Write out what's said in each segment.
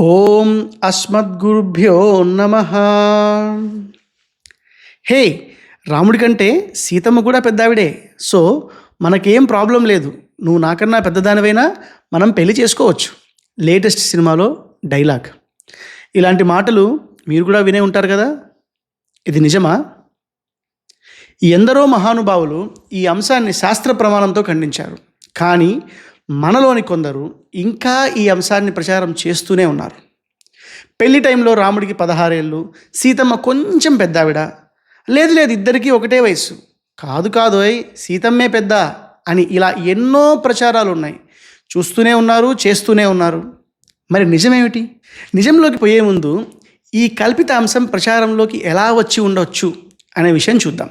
ఓం అస్మద్గురుభ్యో నమ. హే రాముడి కంటే సీతమ్మ కూడా పెద్దావిడే. సో మనకేం ప్రాబ్లం లేదు. నువ్వు నాకన్నా పెద్దదానివైనా మనం పెళ్ళి చేసుకోవచ్చు. లేటెస్ట్ సినిమాలో డైలాగ్. ఇలాంటి మాటలు మీరు కూడా వినే ఉంటారు కదా? ఇది నిజమా? ఎందరో మహానుభావులు ఈ అంశాన్ని శాస్త్ర ప్రమాణంతో ఖండించారు. కానీ మనలోని కొందరు ఇంకా ఈ అంశాన్ని ప్రచారం చేస్తూనే ఉన్నారు. పెళ్ళి టైంలో రాముడికి పదహారేళ్ళు సీతమ్మ కొంచెం పెద్దావిడ. లేదు లేదు ఇద్దరికీ ఒకటే వయసు కాదు కాదోయ్ సీతమ్మే పెద్ద అని ఇలా ఎన్నో ప్రచారాలు ఉన్నాయి. చూస్తూనే ఉన్నారు చేస్తూనే ఉన్నారు. మరి నిజమేమిటి? నిజంలోకి పోయే ముందు ఈ కల్పిత అంశం ప్రచారంలోకి ఎలా వచ్చి ఉండొచ్చు అనే విషయం చూద్దాం.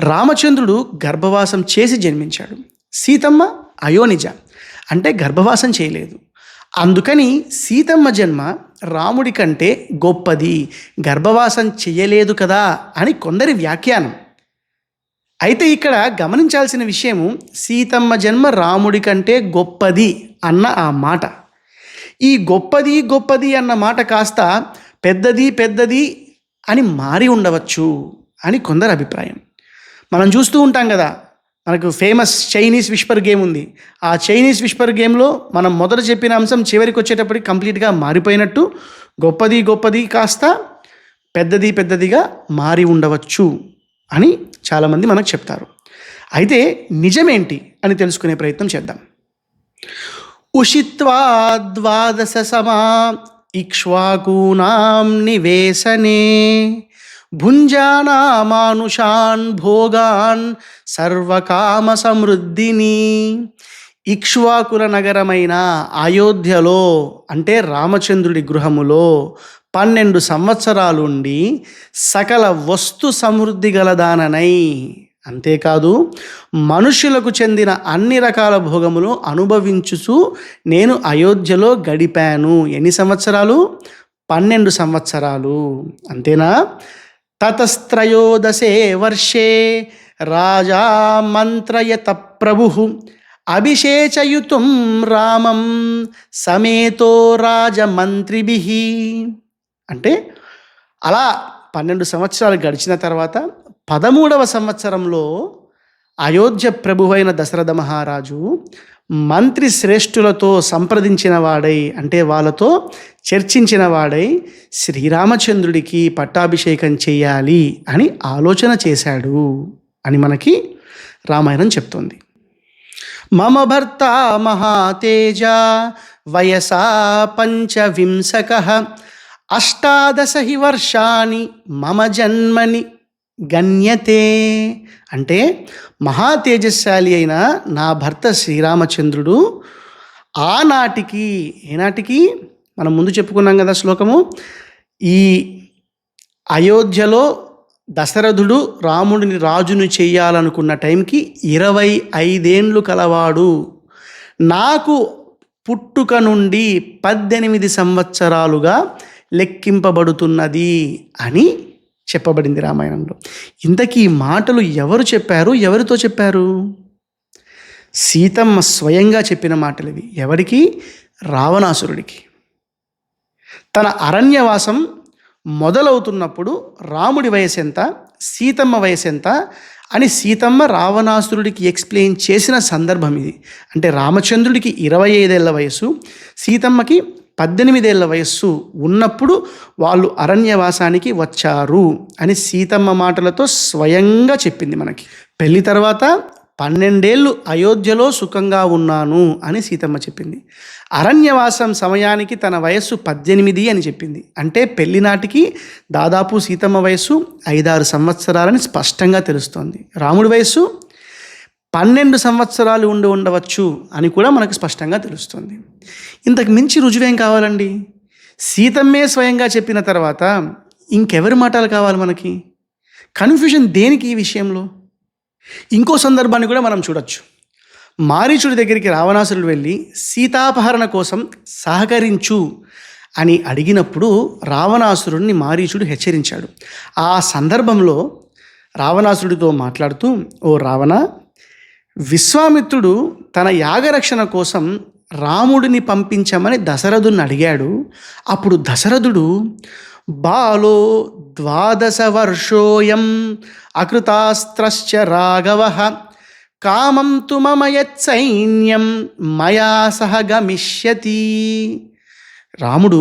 రామచంద్రుడు గర్భవాసం చేసి జన్మించాడు. సీతమ్మ అయోనిజ. అంటే గర్భవాసం చేయలేదు. అందుకని సీతమ్మ జన్మ రాముడి కంటే గొప్పది. గర్భవాసం చేయలేదు కదా అని కొందరి వ్యాఖ్యానం. అయితే ఇక్కడ గమనించాల్సిన విషయము సీతమ్మ జన్మ రాముడి కంటే గొప్పది అన్న ఆ మాట. ఈ గొప్పది గొప్పది అన్న మాట కాస్త పెద్దది పెద్దది అని మారి ఉండవచ్చు అని కొందరి అభిప్రాయం. మనం చూస్తూ ఉంటాం కదా మనకు ఫేమస్ చైనీస్ విష్పర్ గేమ్ ఉంది. ఆ చైనీస్ విష్పర్ గేమ్లో మనం మొదట చెప్పిన అంశం చివరికి వచ్చేటప్పటికి కంప్లీట్గా మారిపోయినట్టు గొప్పది గొప్పది కాస్త పెద్దది పెద్దదిగా మారి ఉండవచ్చు అని చాలామంది మనకు చెప్తారు. అయితే నిజమేంటి అని తెలుసుకునే ప్రయత్నం చేద్దాం. ఉషిత్వా ద్వాదశ సమా ఇక్ష్వాకూనాం నివేశనే భుంజానామానుషాన్ భోగాన్ సర్వకామ సమృద్ధిని ఇక్ష్వాకుల నగరమైన అయోధ్యలో అంటే రామచంద్రుడి గృహములో పన్నెండు సంవత్సరాలుండి సకల వస్తు సమృద్ధి గలదాననై అంతేకాదు మనుషులకు చెందిన అన్ని రకాల భోగములు అనుభవించుచు నేను అయోధ్యలో గడిపాను. ఎన్ని సంవత్సరాలు? పన్నెండు సంవత్సరాలు. అంతేనా? తతస్త్రయోదశే వర్షే రాజా మంత్రయత ప్రభు. అభిషేచయుతుం రామం సమేతో రాజమంత్రిభి. అంటే అలా పన్నెండు సంవత్సరాలు గడిచిన తర్వాత పదమూడవ సంవత్సరంలో అయోధ్య ప్రభువైన దశరథ మహారాజు మంత్రి శ్రేష్ఠులతో సంప్రదించిన వాడై అంటే వాళ్ళతో చర్చించిన వాడై శ్రీరామచంద్రుడికి పట్టాభిషేకం చేయాలి అని ఆలోచన చేశాడు అని మనకి రామాయణం చెప్తోంది. మమ భర్త మహాతేజ వయసా పంచవింశక. అష్టాదశ హి వర్షాని మమ జన్మని గణ్యతే. అంటే మహా తేజస్శాలి అయిన నా భర్త శ్రీరామచంద్రుడు ఆనాటికి ఏనాటికి? మనం ముందు చెప్పుకున్నాం కదా శ్లోకము. ఈ అయోధ్యలో దశరథుడు రాముడిని రాజును చేయాలనుకున్న టైంకి ఇరవై ఐదేండ్లు కలవాడు. నాకు పుట్టుక నుండి పద్దెనిమిది సంవత్సరాలుగా లెక్కింపబడుతున్నది అని చెప్పబడింది రామాయణంలో. ఇంతకీ ఈ మాటలు ఎవరు చెప్పారు? ఎవరితో చెప్పారు? సీతమ్మ స్వయంగా చెప్పిన మాటలు ఇవి ఎవరికి? రావణాసురుడికి. తన అరణ్యవాసం మొదలవుతున్నప్పుడు రాముడి వయసు ఎంత సీతమ్మ వయసు ఎంత అని సీతమ్మ రావణాసురుడికి ఎక్స్ప్లెయిన్ చేసిన సందర్భం ఇది. అంటే రామచంద్రుడికి ఇరవై ఐదేళ్ళ వయసు సీతమ్మకి పద్దెనిమిదేళ్ళ వయస్సు ఉన్నప్పుడు వాళ్ళు అరణ్యవాసానికి వచ్చారు అని సీతమ్మ మాటలతో స్వయంగా చెప్పింది మనకి. పెళ్ళి తర్వాత పన్నెండేళ్ళు అయోధ్యలో సుఖంగా ఉన్నాను అని సీతమ్మ చెప్పింది. అరణ్యవాసం సమయానికి తన వయస్సు పద్దెనిమిది అని చెప్పింది. అంటే పెళ్ళినాటికి దాదాపు సీతమ్మ వయస్సు ఐదారు సంవత్సరాలని స్పష్టంగా తెలుస్తోంది. రాముడి వయస్సు పన్నెండు సంవత్సరాలు ఉండి ఉండవచ్చు అని కూడా మనకు స్పష్టంగా తెలుస్తుంది. ఇంతకు మించి రుజువేం కావాలండి? సీతమ్మే స్వయంగా చెప్పిన తర్వాత ఇంకెవరి మాటలు కావాలి మనకి? కన్ఫ్యూజన్ దేనికి ఈ విషయంలో? ఇంకో సందర్భాన్ని కూడా మనం చూడొచ్చు. మారీచుడి దగ్గరికి రావణాసురుడు వెళ్ళి సీతాపహరణ కోసం సహకరించు అని అడిగినప్పుడు రావణాసురుడిని మారీచుడు హెచ్చరించాడు. ఆ సందర్భంలో రావణాసురుడితో మాట్లాడుతూ ఓ రావణ విశ్వామిత్రుడు తన యాగరక్షణ కోసం రాముడిని పంపించమని దశరథుని అడిగాడు. అప్పుడు దశరథుడు బాలో ద్వాదశ వర్షోయం అకృతాస్త్రశ్చ రాఘవ కామం తు మమ యత్సైన్యం మయా సహ గమిష్యతి. రాముడు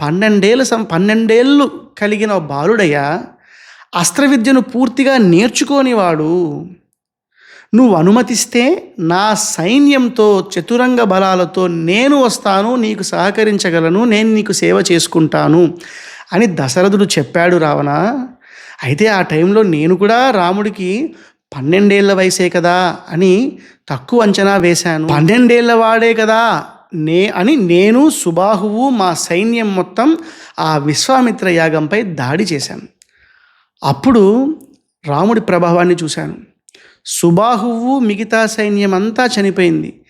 పన్నెండేళ్ళు సం పన్నెండేళ్ళు కలిగిన బాలుడయ్యా అస్త్ర విద్యను పూర్తిగా నేర్చుకోనివాడు. నువ్వు అనుమతిస్తే నా సైన్యంతో చతురంగ బలాలతో నేను వస్తాను నీకు సహకరించగలను నేను నీకు సేవ చేసుకుంటాను అని దశరథుడు చెప్పాడు రావణ. అయితే ఆ టైంలో నేను కూడా రాముడికి పన్నెండేళ్ళ వయసే కదా అని తక్కువ అంచనా వేశాను. పన్నెండేళ్ళ వాడే కదా నే అని నేను సుబాహువు మా సైన్యం మొత్తం ఆ విశ్వామిత్ర యాగంపై దాడి చేశాను. అప్పుడు రాముడి ప్రభావాన్ని చూశాను. సుబాహువు మిగతా సైన్యమంతా చనిపోయింది.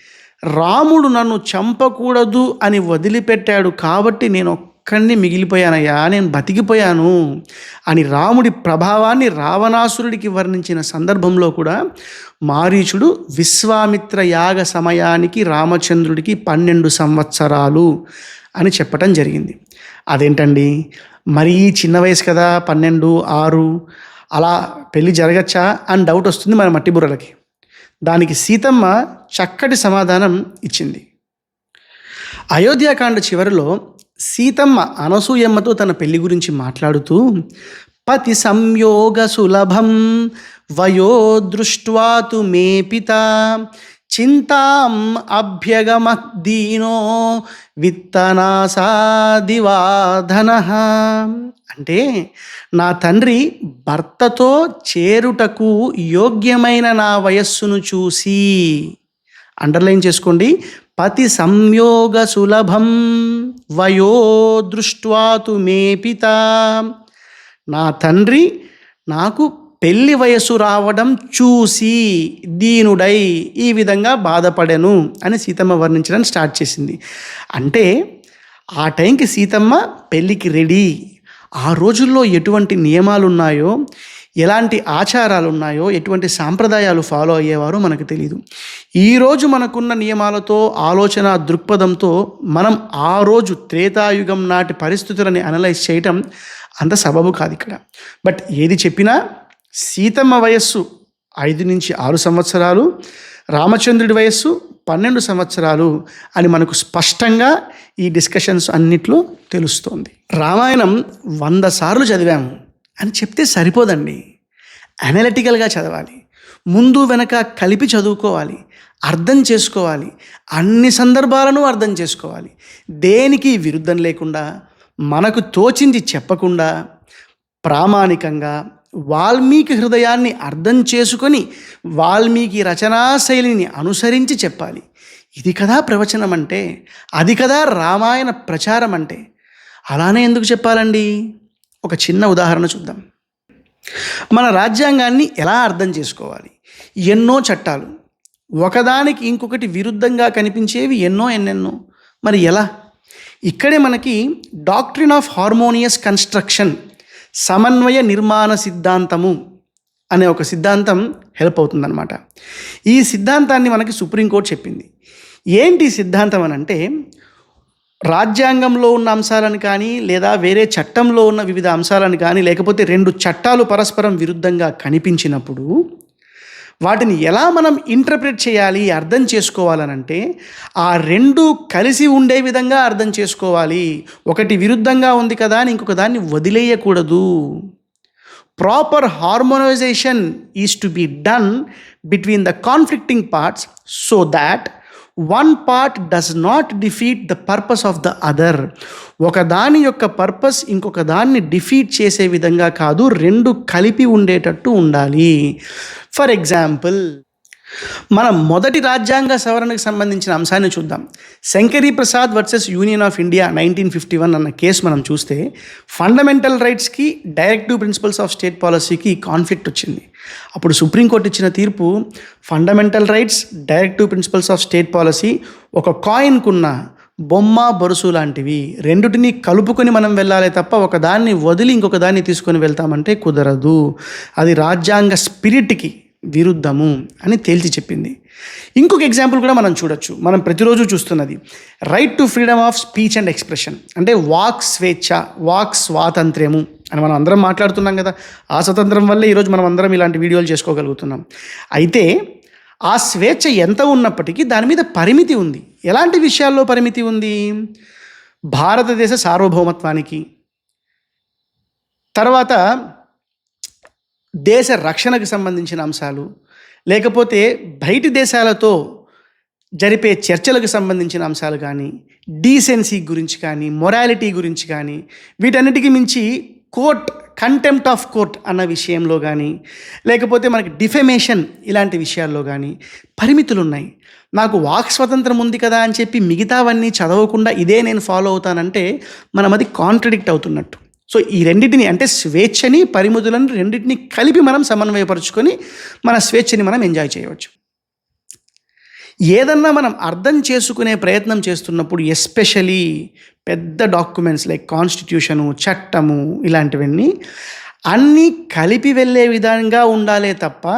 రాముడు నన్ను చంపకూడదు అని వదిలిపెట్టాడు కాబట్టి నేను ఒక్కడిని మిగిలిపోయానయ్యా నేను బతికిపోయాను అని రాముడి ప్రభావాన్ని రావణాసురుడికి వర్ణించిన సందర్భంలో కూడా మారీచుడు విశ్వామిత్ర యాగ సమయానికి రామచంద్రుడికి పన్నెండు సంవత్సరాలు అని చెప్పటం జరిగింది. అదేంటండి? మరీ చిన్న వయసు కదా పన్నెండు ఆరు అలా పెళ్ళి జరగచ్చా అని డౌట్ వస్తుంది మన మట్టి బుర్రలకి. దానికి సీతమ్మ చక్కటి సమాధానం ఇచ్చింది. అయోధ్యాకాండ చివరిలో సీతమ్మ అనసూయమ్మతో తన పెళ్ళి గురించి మాట్లాడుతూ పతి సంయోగ సులభం వయో దృష్ట్వాతు మే పిత చింతాం అభ్యగమద్దీనో విత్తనాసాదివాధన అంటే నా తండ్రి భర్తతో చేరుటకు యోగ్యమైన నా వయస్సును చూసి అండర్లైన్ చేసుకోండి పతి సంయోగ సులభం వయో దృష్ట్వాతు మే పిత నా తండ్రి నాకు పెళ్ళి వయస్సు రావడం చూసి దీనుడై ఈ విధంగా బాధపడెను అని సీతమ్మ వర్ణించడం స్టార్ట్ చేసింది. అంటే ఆ టైంకి సీతమ్మ పెళ్ళికి రెడీ. ఆ రోజుల్లో ఎటువంటి నియమాలు ఉన్నాయో ఎలాంటి ఆచారాలు ఉన్నాయో ఎటువంటి సాంప్రదాయాలు ఫాలో అయ్యేవారో మనకు తెలియదు ఈరోజు మనకున్న నియమాలతో ఆలోచన దృక్పథంతో మనం ఆ రోజు త్రేతాయుగం నాటి పరిస్థితులని అనలైజ్ చేయటం అంత సబబు కాదు ఇక్కడ. బట్ ఏది చెప్పినా సీతమ్మ వయస్సు ఐదు నుంచి ఆరు సంవత్సరాలు రామచంద్రుడి వయస్సు పన్నెండు సంవత్సరాలు అని మనకు స్పష్టంగా ఈ డిస్కషన్స్ అన్నిట్లో తెలుస్తోంది. రామాయణం వంద సార్లు చదివాము అని చెప్తే సరిపోదండి. అనలిటికల్గా చదవాలి. ముందు వెనక కలిపి చదువుకోవాలి. అర్థం చేసుకోవాలి. అన్ని సందర్భాలను అర్థం చేసుకోవాలి. దేనికి విరుద్ధం లేకుండా మనకు తోచింది చెప్పకుండా ప్రామాణికంగా వాల్మీకి హృదయాన్ని అర్థం చేసుకొని వాల్మీకి రచనా శైలిని అనుసరించి చెప్పాలి. ఇది కదా ప్రవచనం అంటే అది కదా రామాయణ ప్రచారం అంటే అలానే ఎందుకు చెప్పాలండి? ఒక చిన్న ఉదాహరణ చూద్దాం. మన రాజ్యాంగాన్ని ఎలా అర్థం చేసుకోవాలి? ఎన్నో చట్టాలు. ఒకదానికి ఇంకొకటి విరుద్ధంగా కనిపించేవి ఎన్నో ఎన్నెన్నో. మరి ఎలా? ఇక్కడే మనకి డాక్ట్రిన్ ఆఫ్ హార్మోనియస్ కన్స్ట్రక్షన్ సమన్వయ నిర్మాణ సిద్ధాంతము అనే ఒక సిద్ధాంతం హెల్ప్ అవుతుందన్నమాట. ఈ సిద్ధాంతాన్ని మనకి సుప్రీంకోర్టు చెప్పింది. ఏంటి సిద్ధాంతం అని అంటే రాజ్యాంగంలో ఉన్న అంశాలను కానీ లేదా వేరే చట్టంలో ఉన్న వివిధ అంశాలను కానీ లేకపోతే రెండు చట్టాలు పరస్పరం విరుద్ధంగా కనిపించినప్పుడు వాటిని ఎలా మనం ఇంటర్ప్రిట్ చేయాలి అర్థం చేసుకోవాలనంటే ఆ రెండు కలిసి ఉండే విధంగా అర్థం చేసుకోవాలి. ఒకటి విరుద్ధంగా ఉంది కదా అని ఇంకొక దాన్ని వదిలేయకూడదు. Proper harmonization is to be done between the conflicting parts so that one part does not defeat the purpose of the other ఒక దాని యొక్క పర్పస్ ఇంకొక దాన్ని డిఫీట్ చేసే విధంగా కాదు రెండు కలిపి ఉండేటట్టు ఉండాలి. ఫర్ ఎగ్జాంపుల్ మనం మొదటి రాజ్యాంగ సవరణకు సంబంధించిన అంశాన్ని చూద్దాం. Shankari Prasad versus union of India nineteen fifty one అన్న కేసు మనం చూస్తే ఫండమెంటల్ రైట్స్కి డైరెక్టివ్ ప్రిన్సిపల్స్ ఆఫ్ స్టేట్ పాలసీకి కాన్ఫ్లిక్ట్ వచ్చింది. అప్పుడు సుప్రీంకోర్టు ఇచ్చిన తీర్పు fundamental rights directive principles of state policy ఒక కాయిన్కున్న బొమ్మ బొరుసు లాంటివి రెండుటిని కలుపుకొని మనం వెళ్ళాలి తప్ప ఒకదాన్ని వదిలి ఇంకొక దాన్ని తీసుకొని వెళ్తామంటే కుదరదు. అది రాజ్యాంగ స్పిరిట్కి విరుద్ధము అని తేల్చి చెప్పింది. ఇంకొక ఎగ్జాంపుల్ కూడా మనం చూడొచ్చు. మనం ప్రతిరోజు చూస్తున్నది. Right to freedom of speech and expression అంటే వాక్ స్వేచ్ఛ వాక్ స్వాతంత్ర్యము అని మనం అందరం మాట్లాడుతున్నాం కదా. ఆ స్వతంత్రం వల్లే ఈరోజు మనం అందరం ఇలాంటి వీడియోలు చేసుకోగలుగుతున్నాం. అయితే ఆ స్వేచ్ఛ ఎంత ఉన్నప్పటికీ దాని మీద పరిమితి ఉంది. ఎలాంటి విషయాల్లో పరిమితి ఉంది? భారతదేశ సార్వభౌమత్వానికి. తర్వాత దేశ రక్షణకు సంబంధించిన అంశాలు లేకపోతే బయటి దేశాలతో జరిపే చర్చలకు సంబంధించిన అంశాలు కానీ డీసెన్సీ గురించి కానీ మొరాలిటీ గురించి కానీ వీటన్నిటికీ మించి కోర్ట్ కంటెంప్ట్ ఆఫ్ కోర్ట్ అన్న విషయంలో కానీ లేకపోతే మనకి డిఫెమేషన్ ఇలాంటి విషయాల్లో కానీ పరిమితులు ఉన్నాయి నాకు వాక్ స్వతంత్రం ఉంది కదా అని చెప్పి మిగతావన్నీ చదవకుండా ఇదే నేను ఫాలో అవుతానంటే మనం అది కాంట్రడిక్ట్ అవుతున్నట్టు. సో ఈ రెండింటిని అంటే స్వేచ్ఛని పరిమితులను రెండింటిని కలిపి మనం సమన్వయపరుచుకొని మన స్వేచ్ఛని మనం ఎంజాయ్ చేయవచ్చు. ఏదన్నా మనం అర్థం చేసుకునే ప్రయత్నం చేస్తున్నప్పుడు ఎస్పెషలీ పెద్ద డాక్యుమెంట్స్ లైక్ కాన్స్టిట్యూషను చట్టము ఇలాంటివన్నీ అన్నీ కలిపి వెళ్ళే విధంగా ఉండాలే తప్ప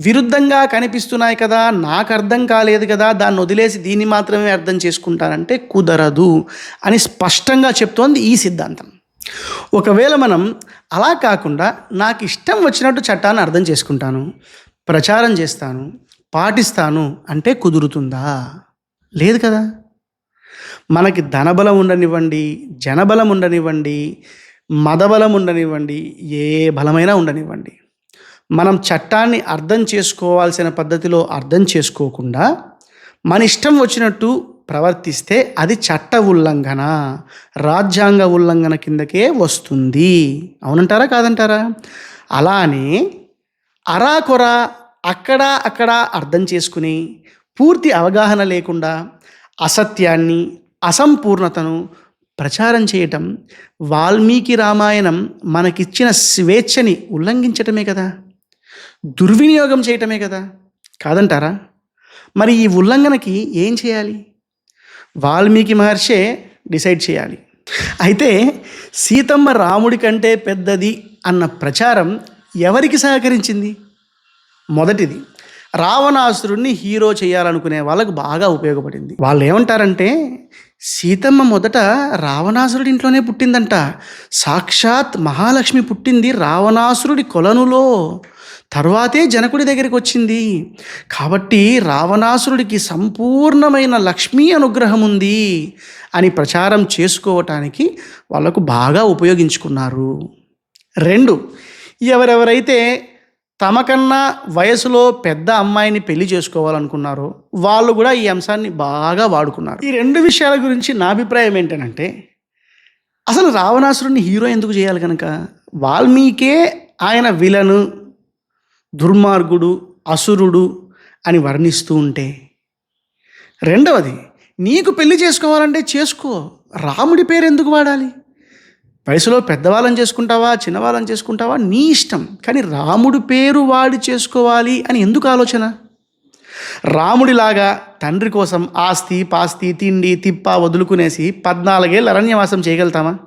విరుద్ధంగా కనిపిస్తున్నాయి కదా నాకు అర్థం కాలేదు కదా దాన్ని వదిలేసి దీన్ని మాత్రమే అర్థం చేసుకుంటానంటే కుదరదు అని స్పష్టంగా చెప్తోంది ఈ సిద్ధాంతం. ఒకవేళ మనం అలా కాకుండా నాకు ఇష్టం వచ్చినట్టు చట్టాన్ని అర్థం చేసుకుంటాను ప్రచారం చేస్తాను పాటిస్తాను అంటే కుదురుతుందా? లేదు కదా. మనకి ధనబలం ఉండనివ్వండి జనబలం ఉండనివ్వండి మదబలం ఉండనివ్వండి ఏ బలమైనా ఉండనివ్వండి. మనం చట్టాన్ని అర్థం చేసుకోవాల్సిన పద్ధతిలో అర్థం చేసుకోకుండా మన ఇష్టం వచ్చినట్టు ప్రవర్తిస్తే అది చట్ట ఉల్లంఘన రాజ్యాంగ ఉల్లంఘన కిందకే వస్తుంది. అవునంటారా కాదంటారా? అలానే అరాకొర అక్కడ అక్కడ అర్థం చేసుకుని పూర్తి అవగాహన లేకుండా అసత్యాన్ని అసంపూర్ణతను ప్రచారం చేయటం వాల్మీకి రామాయణం మనకిచ్చిన స్వేచ్ఛని ఉల్లంఘించటమే కదా? దుర్వినియోగం చేయటమే కదా? కాదంటారా? మరి ఈ ఉల్లంఘనకి ఏం చేయాలి? వాల్మీకి మహర్షే డిసైడ్ చేయాలి. అయితే సీతమ్మ రాముడి కంటే పెద్దది అన్న ప్రచారం ఎవరికి సహకరించింది? మొదటిది రావణాసురుణ్ణి హీరో చేయాలనుకునే వాళ్ళకు బాగా ఉపయోగపడింది. వాళ్ళు ఏమంటారంటే సీతమ్మ మొదట రావణాసురుడి ఇంట్లోనే పుట్టిందంట. సాక్షాత్ మహాలక్ష్మి పుట్టింది రావణాసురుడి కొలనులో. తర్వాతే జనకుడి దగ్గరికి వచ్చింది. కాబట్టి రావణాసురుడికి సంపూర్ణమైన లక్ష్మీ అనుగ్రహం ఉంది అని ప్రచారం చేసుకోవటానికి వాళ్ళకు బాగా ఉపయోగించుకున్నారు. రెండు ఎవరెవరైతే తమకన్నా వయసులో పెద్ద అమ్మాయిని పెళ్ళి చేసుకోవాలనుకున్నారో వాళ్ళు కూడా ఈ అంశాన్ని బాగా వాడుకున్నారు. ఈ రెండు విషయాల గురించి నా అభిప్రాయం ఏంటంటే అసలు రావణాసురుడిని హీరో ఎందుకు చేయాలి కనుక వాల్మీకే ఆయన విలను దుర్మార్గుడు అసురుడు అని వర్ణిస్తూ ఉంటే. రెండవది నీకు పెళ్ళి చేసుకోవాలంటే చేసుకో. రాముడి పేరు ఎందుకు వాడాలి? వయసులో పెద్దవాళ్ళని చేసుకుంటావా చిన్నవాళ్ళని చేసుకుంటావా? నీ ఇష్టం. కానీ రాముడి పేరు వాడి చేసుకోవాలి అని ఎందుకు ఆలోచన? రాముడిలాగా తండ్రి కోసం ఆస్తి పాస్తి తిండి తిప్ప వదులుకునేసి పద్నాలుగేళ్ళు అరణ్యవాసం చేయగలుగుతామా?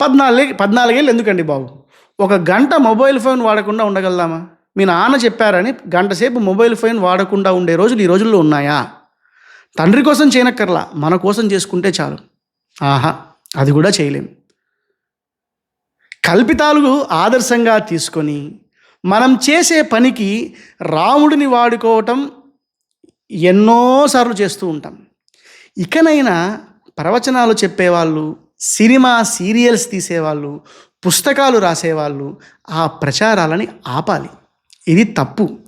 పద్నాలుగే పద్నాలుగేళ్ళు ఎందుకండి బాబు? ఒక గంట మొబైల్ ఫోన్ వాడకుండా ఉండగలదామా? మీ నాన్న చెప్పారని గంటసేపు మొబైల్ ఫోన్ వాడకుండా ఉండే రోజులు ఈ రోజుల్లో ఉన్నాయా? తండ్రి కోసం చేయనక్కర్లా మన కోసం చేసుకుంటే చాలు. ఆహా అది కూడా చేయలేం. కల్పితాలు ఆదర్శంగా తీసుకొని మనం చేసే పనికి రాముడిని వాడుకోవటం ఎన్నోసార్లు చేస్తూ ఉంటాం. ఇకనైనా ప్రవచనాలు చెప్పేవాళ్ళు సినిమా సీరియల్స్ తీసేవాళ్ళు పుస్తకాలు రాసేవాళ్ళు ఆ ప్రచారాలని ఆపాలి. ఇది తప్పు.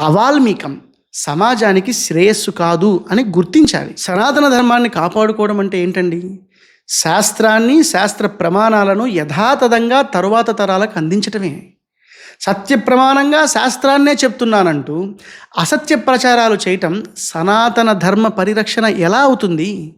అవాల్మీకం సమాజానికి శ్రేయస్సు కాదు అని గుర్తించాలి. సనాతన ధర్మాన్ని కాపాడుకోవడం అంటే ఏంటండి? శాస్త్రాన్ని శాస్త్ర ప్రమాణాలను యథాతథంగా తరువాత తరాలకు అందించటమే. సత్య ప్రమాణంగా శాస్త్రాన్నే చెప్తున్నానంటూ అసత్య ప్రచారాలు చేయటం సనాతన ధర్మ పరిరక్షణ ఎలా అవుతుంది?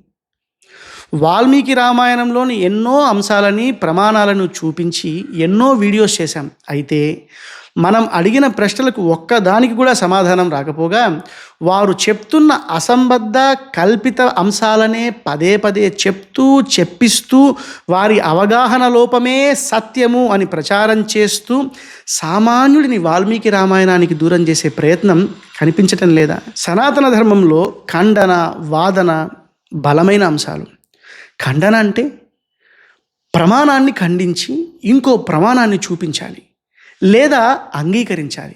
వాల్మీకి రామాయణంలోని ఎన్నో అంశాలని ప్రమాణాలను చూపించి ఎన్నో వీడియోస్ చేశాం. అయితే మనం అడిగిన ప్రశ్నలకు ఒక్కదానికి కూడా సమాధానం రాకపోగా వారు చెప్తున్న అసంబద్ధ కల్పిత అంశాలనే పదే పదే చెప్తూ చెప్పిస్తూ వారి అవగాహన లోపమే సత్యము అని ప్రచారం చేస్తూ సామాన్యుడిని వాల్మీకి రామాయణానికి దూరం చేసే ప్రయత్నం కనిపించటం లేదా? సనాతన ధర్మంలో ఖండన వాదన బలమైన అంశాలు. ఖండన అంటే ప్రమాణాన్ని ఖండించి ఇంకో ప్రమాణాన్ని చూపించాలి. లేదా అంగీకరించాలి.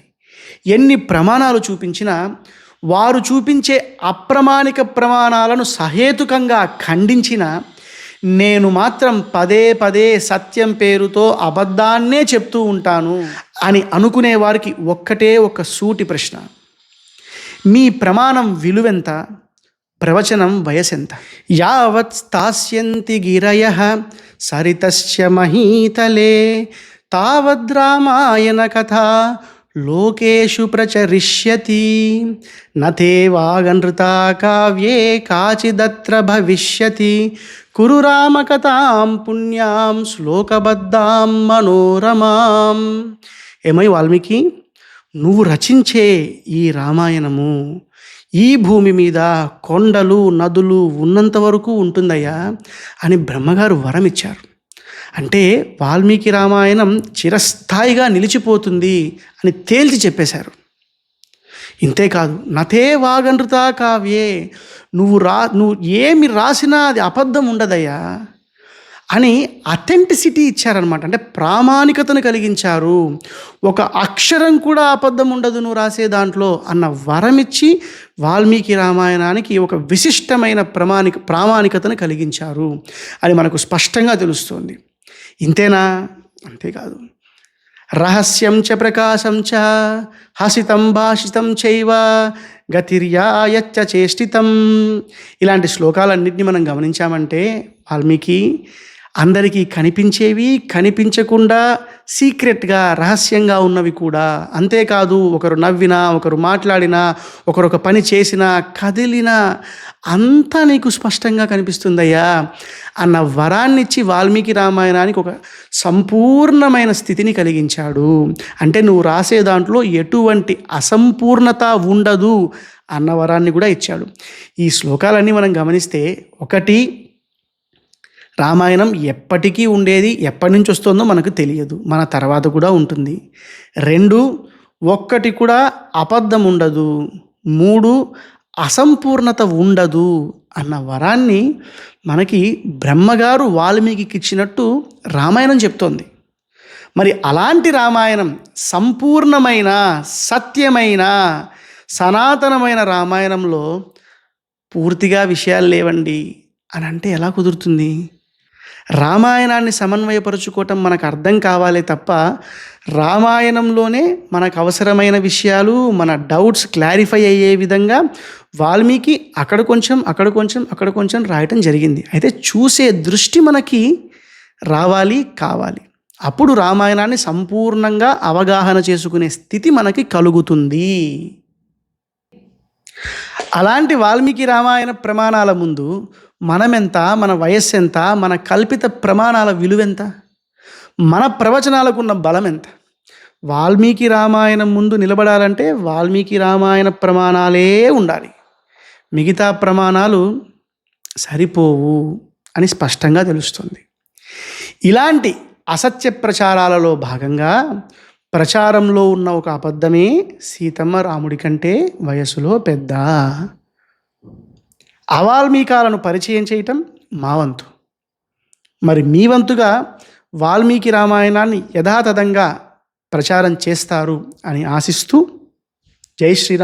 ఎన్ని ప్రమాణాలు చూపించినా వారు చూపించే అప్రమాణిక ప్రమాణాలను సహేతుకంగా ఖండించిన నేను మాత్రం పదే పదే సత్యం పేరుతో అబద్ధాన్నే చెప్తూ ఉంటాను అని అనుకునే వారికి ఒక్కటే ఒక సూటి ప్రశ్న. మీ ప్రమాణం విలువెంత? ప్రవచనం వయసెంత? యావత్ స్థాస్యంతి గిరయ సరితస్య మహీతలే తావద్రామాయణ కథ లోకేషు ప్రచరిష్యతి. నతే వాగనృతా కావ్యే కాచిదత్ర భవిష్యతి. కురు రామకథాం పుణ్యాం శ్లోకబద్ధాం మనోరమాం. ఏమై వాల్మీకి? నువ్వు రచించే ఈ రామాయణము ఈ భూమి మీద కొండలు నదులు ఉన్నంత వరకు ఉంటుందయ్యా అని బ్రహ్మగారు వరం ఇచ్చారు అంటే వాల్మీకి రామాయణం చిరస్థాయిగా నిలిచిపోతుంది అని తేల్చి చెప్పేశారు. ఇంతేకాదు నతే వాగనృత కావ్యే నువ్వు రా నువ్వు ఏమి రాసినా అది అబద్ధం ఉండదయ్యా అని అథెంటిసిటీ ఇచ్చారనమాట అంటే ప్రామాణికతను కలిగించారు. ఒక అక్షరం కూడా అబద్ధం ఉండదు నువ్వు రాసే దాంట్లో అన్న వరమిచ్చి వాల్మీకి రామాయణానికి ఒక విశిష్టమైన ప్రమాణిక ప్రామాణికతను కలిగించారు అని మనకు స్పష్టంగా తెలుస్తుంది. ఇంతేనా? అంతేకాదు. రహస్యం చ ప్రకాశం చ హసితం భాషితం చైవ గతిర్యాయచ్చ చేష్టితం. ఇలాంటి శ్లోకాలన్నింటినీ మనం గమనించామంటే వాల్మీకి అందరికీ కనిపించేవి కనిపించకుండా సీక్రెట్గా రహస్యంగా ఉన్నవి కూడా. అంతేకాదు ఒకరు నవ్వినా ఒకరు మాట్లాడినా ఒకరు ఒక పని చేసినా కదిలినా అంతా నీకు స్పష్టంగా కనిపిస్తుందయ్యా. అన్న వరాన్నిచ్చి వాల్మీకి రామాయణానికి ఒక సంపూర్ణమైన స్థితిని కలిగించాడు. అంటే నువ్వు రాసే దాంట్లో ఎటువంటి అసంపూర్ణత ఉండదు అన్న వరాన్ని కూడా ఇచ్చాడు. ఈ శ్లోకాలన్నీ మనం గమనిస్తే ఒకటి రామాయణం ఎప్పటికీ ఉండేది ఎప్పటి నుంచి వస్తుందో మనకు తెలియదు. మన తర్వాత కూడా ఉంటుంది. రెండు ఒక్కటి కూడా అబద్ధం ఉండదు. మూడు అసంపూర్ణత ఉండదు అన్న వరాన్ని మనకి బ్రహ్మగారు వాల్మీకి ఇచ్చినట్టు రామాయణం చెప్తోంది. మరి అలాంటి రామాయణం సంపూర్ణమైన సత్యమైన సనాతనమైన రామాయణంలో పూర్తిగా విషయాలు లేవండి. అని అంటే ఎలా కుదురుతుంది? రామాయణాన్ని సమన్వయపరుచుకోవటం మనకు అర్థం కావాలి తప్ప రామాయణంలోనే మనకు అవసరమైన విషయాలు మన డౌట్స్ క్లారిఫై అయ్యే విధంగా వాల్మీకి అక్కడ కొంచెం అక్కడ కొంచెం అక్కడ కొంచెం రాయటం జరిగింది. అయితే చూసే దృష్టి మనకి రావాలి కావాలి. అప్పుడు రామాయణాన్ని సంపూర్ణంగా అవగాహన చేసుకునే స్థితి మనకి కలుగుతుంది. అలాంటి వాల్మీకి రామాయణ ప్రమాణాల ముందు మనమెంత మన వయస్సు ఎంత మన కల్పిత ప్రమాణాల విలువెంత? మన ప్రవచనాలకున్న బలం ఎంత వాల్మీకి రామాయణం ముందు నిలబడాలంటే వాల్మీకి రామాయణ ప్రమాణాలే ఉండాలి. మిగతా ప్రమాణాలు సరిపోవు అని స్పష్టంగా తెలుస్తుంది. ఇలాంటి అసత్య ప్రచారాలలో భాగంగా ప్రచారంలో ఉన్న ఒక అబద్ధమే సీతమ్మ రాముడి కంటే వయసులో పెద్ద. అవాల్మీకాలను పరిచయం చేయటం మా వంతు. మరి మీ వంతుగా వాల్మీకి రామాయణాన్ని యథాతథంగా ప్రచారం చేస్తారు అని ఆశిస్తూ జై శ్రీరామ్.